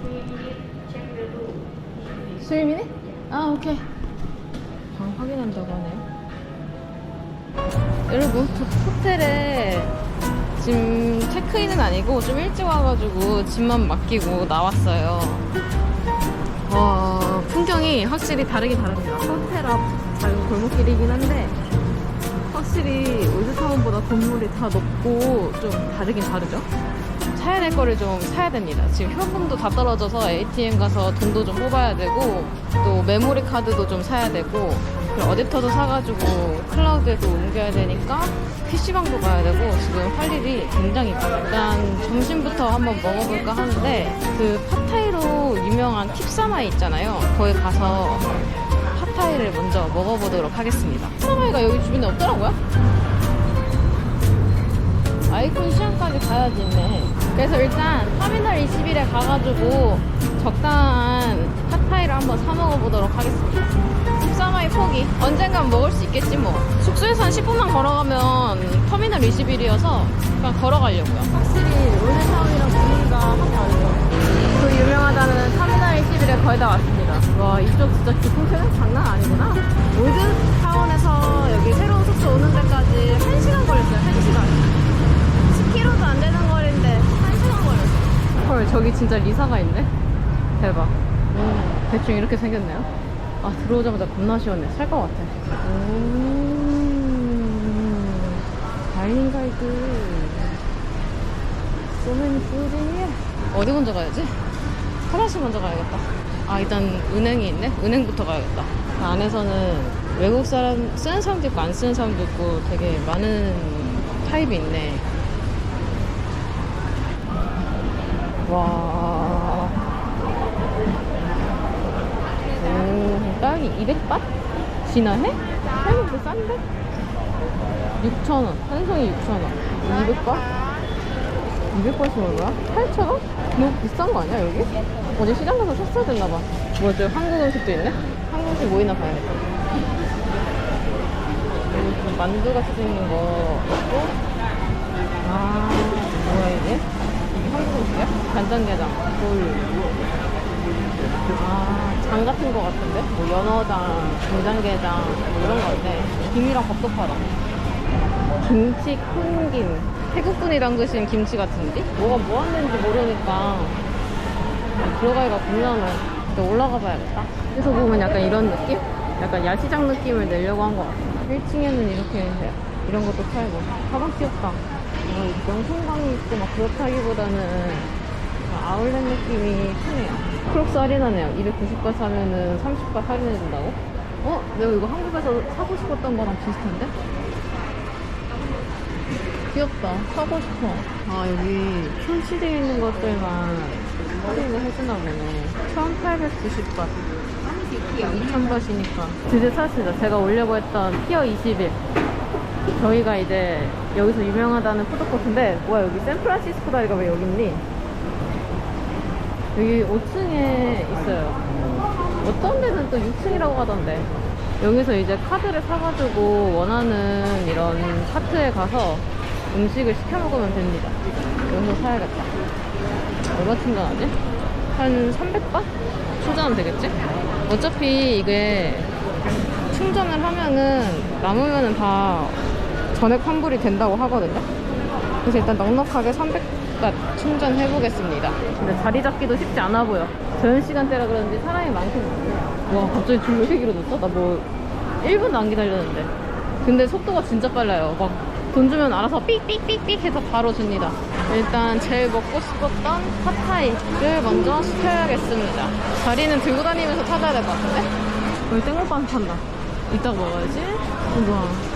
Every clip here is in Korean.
three minutes. Check your room. 3미니? 아 오케이 방 확인한다고 하네요 여러분 저 호텔에 지금 체크인은 아니고 좀 일찍 와가지고 짐만 맡기고 나왔어요 와 풍경이 확실히 다르긴 다릅니다 호텔 앞 작은 골목길이긴 한데 확실히 올드 타운보다 건물이 다 높고 좀 다르긴 다르죠 사야 될 거를 좀 사야 됩니다. 지금 현금도 다 떨어져서 ATM 가서 돈도 좀 뽑아야 되고 또 메모리 카드도 좀 사야 되고 어댑터도 사가지고 클라우드에도 옮겨야 되니까 PC방도 가야 되고 지금 할 일이 굉장히 많아요. 일단 점심부터 한번 먹어볼까 하는데 그 팟타이로 유명한 팁사마이 있잖아요. 거기 가서 팟타이를 먼저 먹어보도록 하겠습니다. 팁사마이가 여기 주변에 없더라고요. 아이콘 시장까지 가야지 있네. 그래서 일단 터미널 21에 가가지고 적당한 핫타이를 한번 사 먹어보도록 하겠습니다. 13화의 포기. 언젠간 먹을 수 있겠지 뭐. 숙소에서 한 10분만 걸어가면 터미널 21이어서 그냥 걸어가려고요. 확실히 올드타운이랑 분위기가 확 다르죠. 그 유명하다는 터미널 21에 거의 다 왔습니다. 와 이쪽 진짜 교통체는 장난 아니구나. 올드 타운에서 여기 새로운 숙소 오는 데까지 1시간 걸렸어요. 1시간. 10km도 안 되는 거리인데 1시간 걸렸어. 헐, 저기 진짜 리사가 있네? 대박. 오, 대충 이렇게 생겼네요. 아, 들어오자마자 겁나 시원해. 살 것 같아. 오, 다이닝 가이드. 소매니 푸딩이 어디 먼저 가야지? 화장실 먼저 가야겠다. 아, 일단 은행이 있네? 은행부터 가야겠다. 그 안에서는 외국 사람 쓰는 사람도 있고 안 쓰는 사람도 있고 되게 많은 타입이 있네. 와. 오, 딸기 200밭? 진화해? 딸기도 싼데? 6,000원. 한 송이 6,000원. 200밭? 200밭이 얼마야? 8,000원? 너무 비싼 거 아니야, 여기? 어제 시장 가서 샀어야 됐나봐. 뭐야, 저 한국 음식도 있네? 한국 음식 뭐 있나 봐야겠다. 만두같이 생긴 거 있고. 아, 뭐야, 이게? 한국 음식이야? 간장게장, 돌. 아, 장 같은 거 같은데? 뭐 연어장, 간장게장, 뭐 이런 거 같네. 김이랑 밥도 팔아. 김치 큰김. 태국분이 담그신 김치 같은데? 뭐가 뭐 하는지 모르니까 들어가기가 겁나네. 근데 올라가 봐야겠다. 그래서 보면 약간 이런 느낌? 약간 야시장 느낌을 내려고 한 것 같아. 1층에는 이렇게 이런 것도 팔고. 가방 귀엽다. 어, 명성광이 있고 막 그렇다기보다는 아울렛 느낌이 크네요. 크록스 할인하네요. 290바 사면은 30바 할인해준다고? 어? 내가 이거 한국에서 사고 싶었던 거랑 비슷한데? 귀엽다. 사고 싶어. 아, 여기 출시되어 있는 것들만 할인을 해주나 보네. 1890바. 2000바시니까. 드디어 샀습니다. 제가 올려고 했던 티어 21. 저희가 이제 여기서 유명하다는 푸드코트인데 뭐야 여기 샌프란시스코 다리가 왜 여기 있니? 여기 5층에 있어요 어떤 데는 또 6층이라고 하던데 여기서 이제 카드를 사가지고 원하는 이런 카트에 가서 음식을 시켜 먹으면 됩니다 여기서 사야겠다 얼마 충전하지? 한 300바? 충전하면 되겠지? 어차피 이게 충전을 하면은 남으면은 다 전액 환불이 된다고 하거든요. 그래서 일단 넉넉하게 300가 충전해 보겠습니다. 근데 자리 잡기도 쉽지 않아 보여. 저녁 시간대라 그런지 사람이 많긴 많네요. 와 갑자기 줄왜 이렇게 길어졌어? 나뭐 1분도 안 기다렸는데. 근데 속도가 진짜 빨라요. 막 돈 주면 알아서 삑삑삑삑 해서 바로 줍니다. 일단 제일 먹고 싶었던 팟타이를 먼저 시켜야겠습니다. 자리는 들고 다니면서 찾아야 될 것 같은데? 여기 땡물빵 판다. 이따 먹어야지. 우와.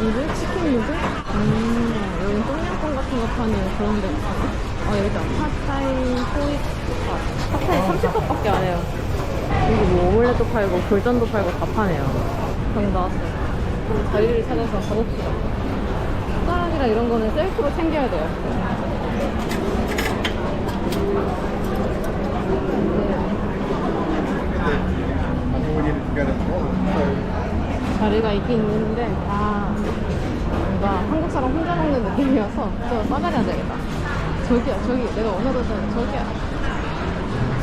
누들? 치킨 누들? 음, 여기 똠양꿍 같은 거 파는 그런 데 같아. 어, 여기다 팟타이 호이밥. 팟타이 30컵밖에 안 해요. 여기 뭐 오믈렛도 팔고 굴전도 팔고 다 파네요. 병 나왔어요. 그럼 자리를 찾아서 가봅시다. 숟가락이랑 이런 거는 셀프로 챙겨야 돼요. 자리가 있긴 있는데 다 뭔가 한국 사람 혼자 먹는 느낌이어서 저 싸가지 안 되겠다. 저기야, 저기. 내가 원하던 저기야.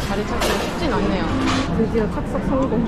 자리 찾기가 쉽진 않네요. 드디어 착석 성공.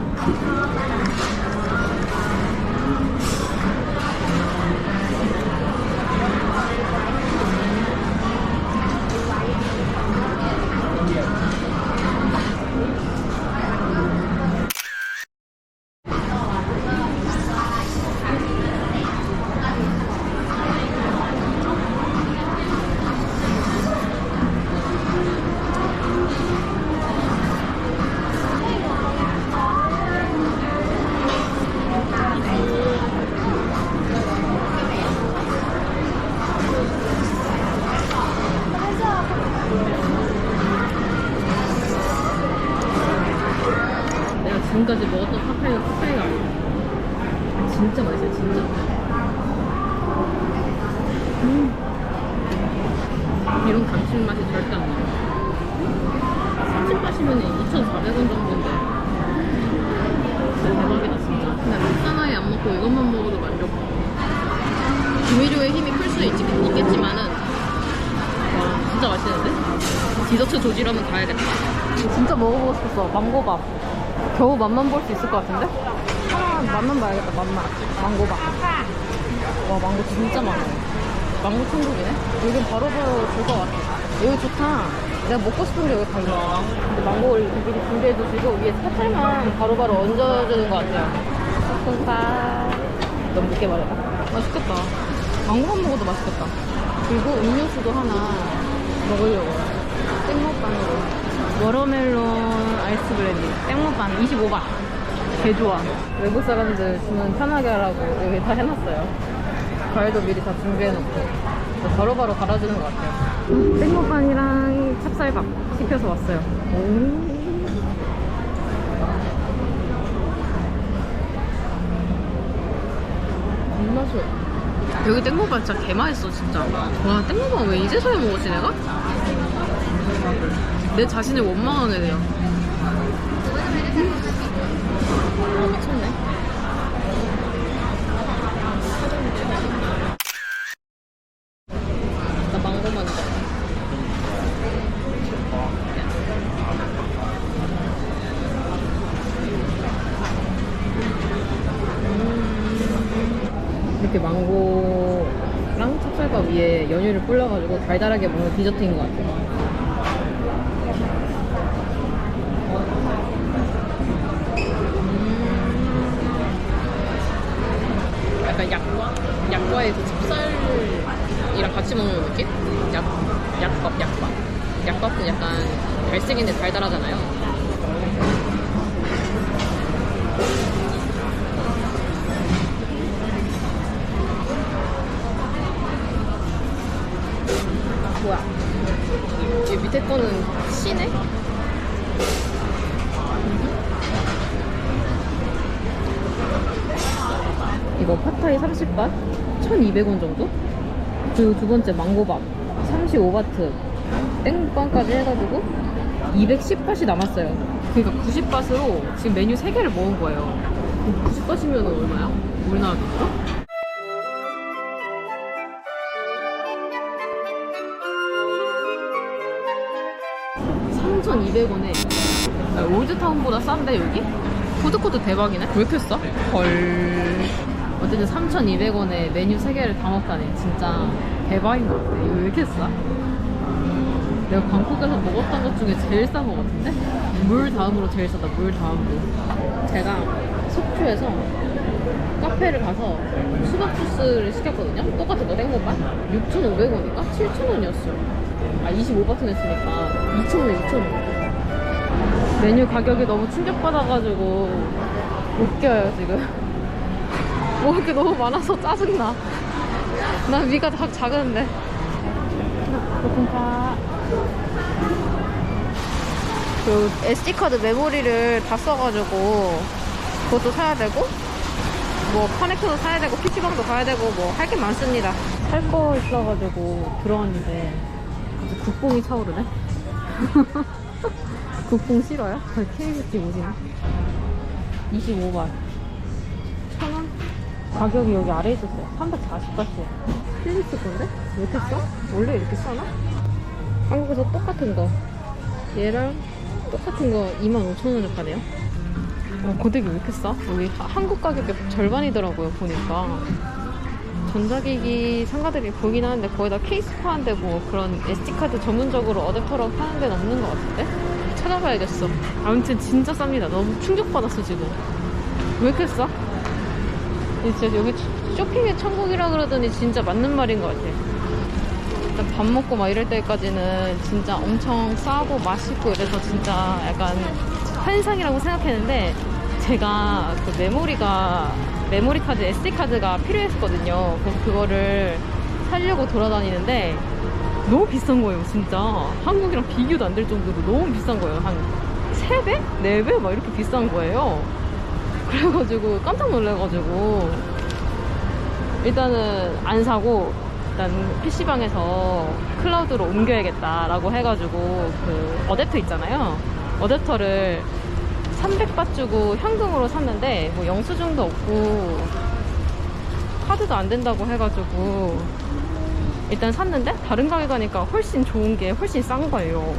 지금까지 먹었던 핫파이가 핫파이가 아니야. 진짜 맛있어요, 진짜. 음. 이런 감칠맛이 절대 안 나요. 30맛이면 2,400원 정도인데. 진짜 대박이다, 진짜. 근데 랍사나에 안 먹고 이것만 먹어도 만족. 조미료의 힘이 클 수 있겠지만은, 와, 진짜 맛있는데? 디저트 조지라면 가야겠다. 진짜 먹어보고 싶었어, 망고밥. 겨우 맛만 볼 수 있을 것 같은데? 아, 맛만 봐야겠다, 맛만. 망고밥. 와, 망고 진짜 많아요. 망고 천국이네? 여긴 바로바로 줄 것 같아. 여기 좋다. 내가 먹고 싶은 게 여기 다 있어. 근데 망고를 미리 준비해 주시고, 위에 사찰만 바로바로 얹어주는 것 같아요. 콩파. 너무 늦게 말했다. 맛있겠다. 망고만 먹어도 맛있겠다. 그리고 음료수도 하나 먹으려고. 땡먹빵으로. 워터멜론 아이스 브랜디. 땡먹빵 25바. 개 좋아. 외국 사람들 주문 편하게 하라고 여기 다 해놨어요. 과일도 미리 다 준비해놓고. 바로바로 갈아주는 것 같아요. 땡먹빵이랑 찹쌀밥 시켜서 왔어요. 오. 입맛이야. 여기 땡모반 진짜 개맛있어 진짜 와 땡모반 왜 이제서야 먹었지 내가? 내 자신을 원망하게 돼요 이렇게 망고랑 찹쌀밥 위에 연유를 뿌려가지고 달달하게 먹는 디저트인 것 같아요. 약간 약과? 약과에서 찹쌀이랑 같이 먹는 느낌? 약, 약밥, 약밥. 약밥은 약간 갈색인데 달달하잖아요. 1,200원 정도? 그리고 두 번째 망고밥 35바트 땡빵까지 해가지고 210밭이 남았어요. 그러니까 90밭으로 지금 메뉴 3개를 먹은 거예요. 90밭이면 얼마야? 우리나라 돈으로? 3,200원에 올드타운보다 싼데 여기? 푸드코트 대박이네? 왜 이렇게 싸? 헐 어쨌든 3,200원에 메뉴 3개를 다 먹다니 진짜 대박인 것 같아. 이거 왜 이렇게 싸? 내가 방콕에서 먹었던 것 중에 제일 싼 것 같은데? 물 다음으로 제일 싸다. 물 다음으로. 제가 속초에서 카페를 가서 수박 주스를 시켰거든요. 똑같은 거 땡모반 6,500원인가? 7,000원이었어요. 아 25바트 냈으니까 2,000원 2,000원. 메뉴 가격이 너무 충격받아가지고 웃겨요 지금 먹을 게 너무 많아서 짜증나. 난 위가 다 작은데. 고픈파 그 SD카드 메모리를 다 써가지고 그것도 사야 되고 뭐 커넥터도 사야 되고 PC방도 가야 되고 뭐 할 게 많습니다. 살거 있어가지고 들어왔는데 갑자기 국뽕이 차오르네. 국뽕 싫어요? KBT 오지네 25만. 천원? 가격이 여기 아래에 있었어요 340바트에 필리스 건데? 왜 이렇게 싸? 원래 이렇게 싸나? 한국에서 똑같은 거 얘랑 똑같은 거 25,000원에 파네요 어, 고데기 왜 이렇게 싸? 여기 하- 한국 가격의 절반이더라고요 보니까 전자기기 상가들이 보이긴 하는데 거의 다 케이스 파는데 뭐 그런 SD카드 전문적으로 어댑터로 파는 데는 없는 것 같은데? 찾아봐야겠어 아무튼 진짜 쌉니다 너무 충격받았어 지금 왜 이렇게 싸? 이 진짜 여기 쇼핑의 천국이라 그러더니 진짜 맞는 말인 것 같아 일단 밥 먹고 막 이럴 때까지는 진짜 엄청 싸고 맛있고 이래서 진짜 약간 환상이라고 생각했는데 제가 그 메모리가 메모리 카드 SD 카드가 필요했거든요. 그래서 그거를 살려고 돌아다니는데 너무 비싼 거예요, 진짜. 한국이랑 비교도 안 될 정도로 너무 비싼 거예요. 한 3배? 4배? 막 이렇게 비싼 거예요. 그래가지고 깜짝 놀래가지고 일단은 안 사고 일단 PC방에서 클라우드로 옮겨야겠다라고 해가지고 그 어댑터 있잖아요. 어댑터를 300바 주고 현금으로 샀는데 뭐 영수증도 없고 카드도 안 된다고 해가지고 일단 샀는데 다른 가게 가니까 훨씬 좋은 게 훨씬 싼 거예요.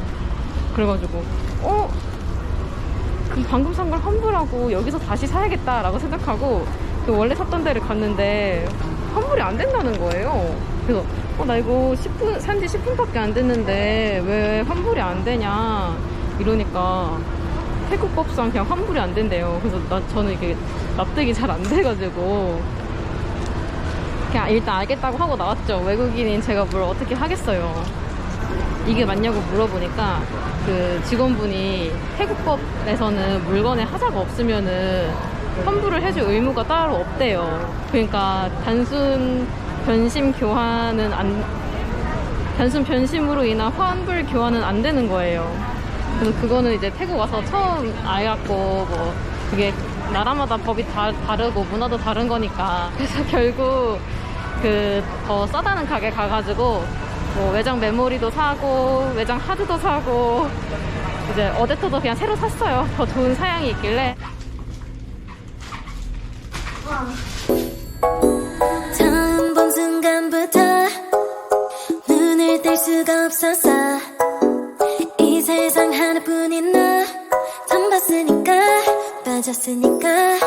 그래가지고 어? 그 방금 산 걸 환불하고 여기서 다시 사야겠다라고 생각하고 그 원래 샀던 데를 갔는데 환불이 안 된다는 거예요. 그래서 어, 나 이거 10분 산지 10분밖에 안 됐는데 왜 환불이 안 되냐 이러니까 태국법상 그냥 환불이 안 된대요. 그래서 나 저는 이게 납득이 잘 안 돼가지고 그냥 일단 알겠다고 하고 나왔죠. 외국인인 제가 뭘 어떻게 하겠어요. 이게 맞냐고 물어보니까 그 직원분이 태국법에서는 물건에 하자가 없으면은 환불을 해줄 의무가 따로 없대요. 그러니까 단순 변심 교환은 안 단순 변심으로 인한 환불 교환은 안 되는 거예요. 그래서 그거는 이제 태국 와서 처음 알았고 뭐 그게 나라마다 법이 다 다르고 문화도 다른 거니까 그래서 결국 그 더 싸다는 가게 가가지고 뭐 외장 메모리도 사고 외장 하드도 사고 이제 어댑터도 그냥 새로 샀어요. 더 좋은 사양이 있길래 처음 본 순간부터 눈을 뗄 수가 없었어 이 세상 하나뿐인 너 처음 봤으니까 빠졌으니까